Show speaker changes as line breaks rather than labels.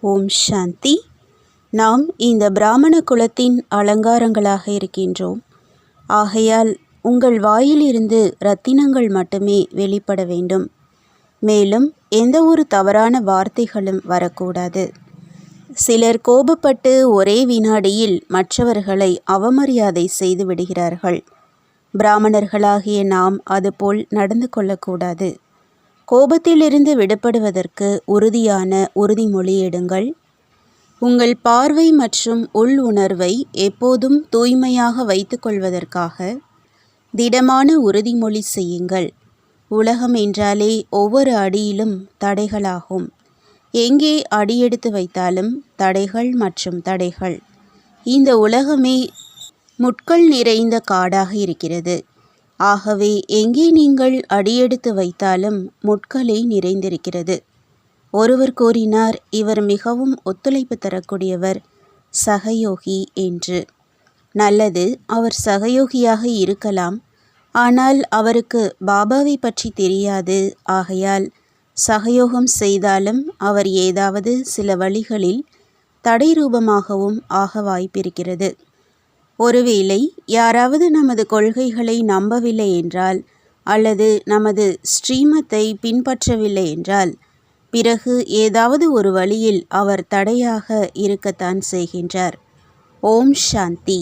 ஓம் சாந்தி. நாம் இந்த பிராமண குலத்தின் அலங்காரங்களாக இருக்கின்றோம். ஆகையால் உங்கள் வாயிலிருந்து ரத்தினங்கள் மட்டுமே வெளிப்பட வேண்டும். மேலும் எந்த ஒரு தவறான வார்த்தைகளும் வரக்கூடாது. சிலர் கோபப்பட்டு ஒரே வினாடியில் மற்றவர்களை அவமரியாதை செய்து விடுகிறார்கள். பிராமணர்களாகிய நாம் அதுபோல் நடந்து கொள்ளக்கூடாது. கோபத்திலிருந்து விடுபடுவதற்கு உறுதியான உறுதிமொழி எடுங்கள். உங்கள் பார்வை மற்றும் உள் உணர்வை எப்போதும் தூய்மையாக வைத்துக்கொள்வதற்காக திடமான உறுதிமொழி செய்யுங்கள். உலகம் என்றாலே ஒவ்வொரு அடியிலும் தடைகளாகும். எங்கே அடியெடுத்து வைத்தாலும் தடைகள் மற்றும் தடைகள். இந்த உலகமே முட்கள் நிறைந்த காடாக இருக்கிறது. ஆகவே எங்கே நீங்கள் அடியெடுத்து வைத்தாலும் முட்களே நிறைந்திருக்கிறது. ஒருவர் கூறினார் இவர் மிகவும் ஒத்துழைப்பு தரக்கூடியவர் சகயோகி என்று. நல்லது அவர் சகயோகியாக இருக்கலாம். ஆனால் அவருக்கு பாபாவை பற்றி தெரியாது. ஆகையால் சகயோகம் செய்தாலும் அவர் ஏதாவது சில வழிகளில் தடை ரூபமாகவும் ஆக வாய்ப்பிருக்கிறது. ஒருவேளை யாராவது நமது கொள்கைகளை நம்பவில்லை என்றால் அல்லது நமது ஸ்ரீமத்தை பின்பற்றவில்லை என்றால் பிறகு ஏதாவது ஒரு வழியில் அவர் தடையாக இருக்கத்தான் செய்கின்றார். ஓம் சாந்தி.